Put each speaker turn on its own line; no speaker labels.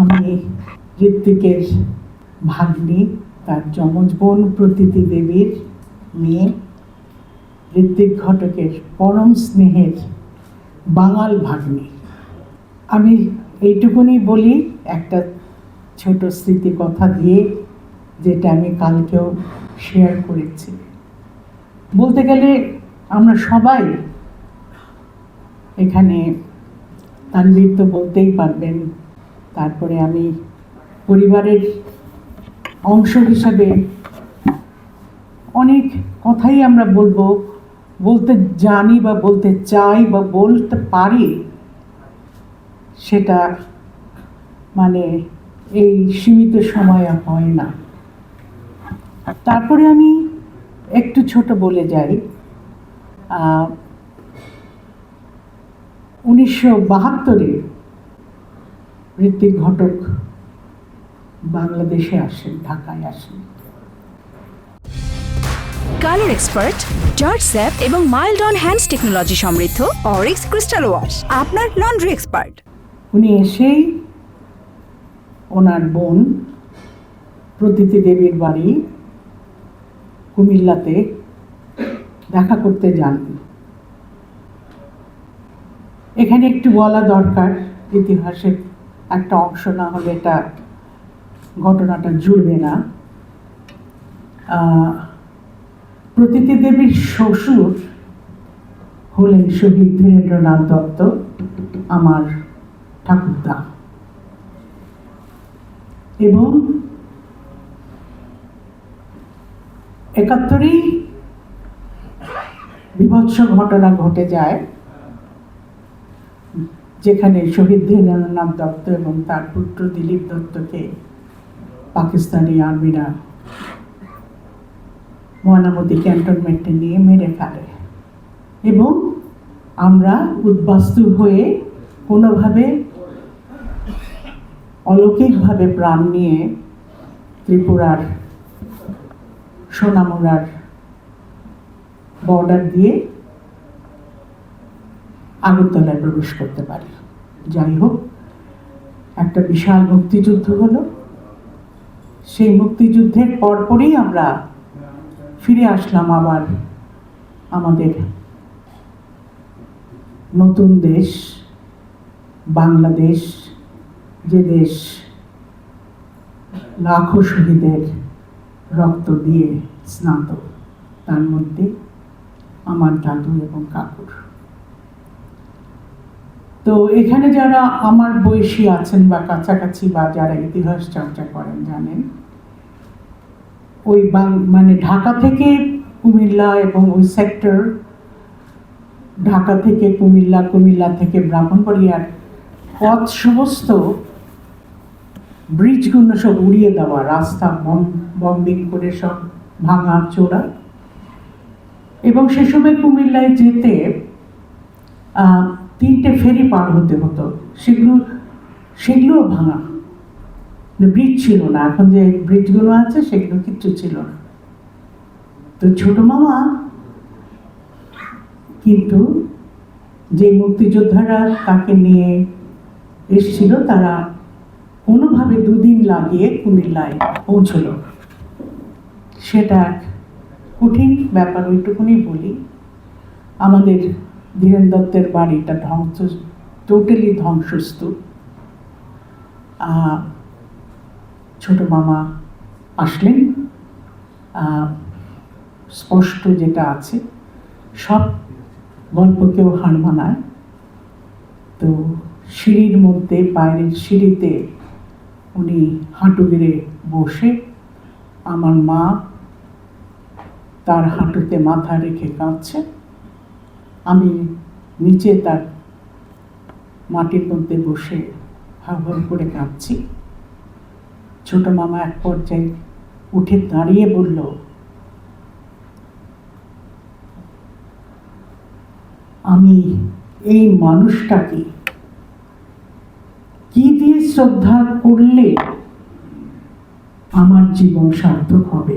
আমি ঋত্বিকের ভাগ্নি, তার যমজ বোন প্রতীতি দেবীর মেয়ে। ঋত্বিক ঘটকের পরম স্নেহের বাঙাল ভাগ্নি। আমি এইটুকুনি বলি, একটা ছোট স্মৃতি কথা দিয়ে, যেটা আমি কালকেও শেয়ার করেছি। বলতে গেলে, আমরা সবাই এখানে তানবীর তো বলতেই পারবেন তারপরে আমি পরিবারের অংশ হিসাবে অনেক কথাই আমরা বলব, বলতে জানি বা বলতে চাই বা বলতে পারি সেটা মানে এই সীমিত সময় হয় না। তারপরে আমি একটু ছোট বলে যাই। উনিশশো বাহাত্তরে ঋত্বিক ঘটক বাংলাদেশে আসেন ঢাকায় আসেন।
কালার এক্সপার্ট জর্জ স্যাপ এবং মাইল্ড অন হ্যান্ডস টেকনোলজি সমৃদ্ধ অরিক্স ক্রিস্টাল ওয়াশ আপনার লন্ড্রি এক্সপার্ট
উনি এসেই ওনার বোন প্রতীতি দেবীর বাড়ি কুমিল্লাতে দেখা করতে যান। এখানে একটু বলা দরকার ইতিহাসের একটা অংশ না হলে এটা ঘটনাটা জুড়বে না। প্রতীতি দেবীর শ্বশুর হলেন শহীদ ধীরেন্দ্রনাথ দত্ত, আমার ঠাকুরদা। এবং একাত্তরেই বিভৎস ঘটনা ঘটে যায়। যেখানে শহীদ ধীরেন্দ্রনাথ দত্ত এবং তার পুত্র দিলীপ দত্তকে পাকিস্তানি আর্মিরা ময়নামতি ক্যান্টনমেন্টে নিয়ে মেরে ফেলে। এবং আমরা উদ্বাস্তু হয়ে কোনোভাবে অলৌকিকভাবে প্রাণ নিয়ে ত্রিপুরার সোনামুড়ার বর্ডার দিয়ে আগরতলায় প্রবেশ করতে পারি। যাই হোক, একটা বিশাল মুক্তিযুদ্ধ হলো। সেই মুক্তিযুদ্ধের পরপরই আমরা ফিরে আসলাম আবার আমাদের নতুন দেশ, বাংলাদেশ, যে দেশ লাখো শহীদের রক্ত দিয়ে স্নাত। তার মধ্যে আমার দাদু এবং কাকুর। তো এখানে যারা আমার বয়সী আছেন বা কাছাকাছি বা যারা ইতিহাস চর্চা করেন জানেন, ওই মানে ঢাকা থেকে কুমিল্লা এবং ওই সেক্টর ঢাকা থেকে কুমিল্লা কুমিল্লা থেকে ব্রাহ্মণবাড়িয়ার পথ সমস্ত ব্রিজগুলো সব উড়িয়ে দেওয়া, রাস্তা বম বম্বিং করে সব ভাঙা, চোরা। এবং সে সময় কুমিল্লায় যেতে তিনটে ফেরি পার হতে হতো। সেগুলো সেগুলোও ভাঙা। ব্রিজ ছিল না। এখন যে ব্রিজগুলো আছে, সেগুলো কিচ্ছু ছিল না। তো ছোট মামা কিন্তু যে মুক্তিযোদ্ধারা তাকে নিয়ে এসেছিল, তারা কোনোভাবে দুদিন লাগিয়ে কুমিল্লায় পৌঁছলো। সেটা এক কঠিন ব্যাপার, ওইটুকুনি বলি। আমাদের ধীরেন দত্তের বাড়িটা ধ্বংস টোটালি ধ্বংসস্তূপ। ছোট মামা আসলেন। স্পষ্ট যেটা আছে, সব গল্পকেও হার মানায়। তো সিঁড়ির মধ্যে, বাইরের সিঁড়িতে উনি হাঁটু গেড়ে বসে, আমার মা তার হাঁটুতে মাথা রেখে কাঁদছে। আমি নিচে তার মাটির মধ্যে বসে হাউ করে কাঁদছি। ছোট মামা এক পর্যায়ে উঠে দাঁড়িয়ে বলল, আমি এই মানুষটাকে কি দিয়ে শ্রদ্ধা করলে আমার জীবন সার্থক হবে?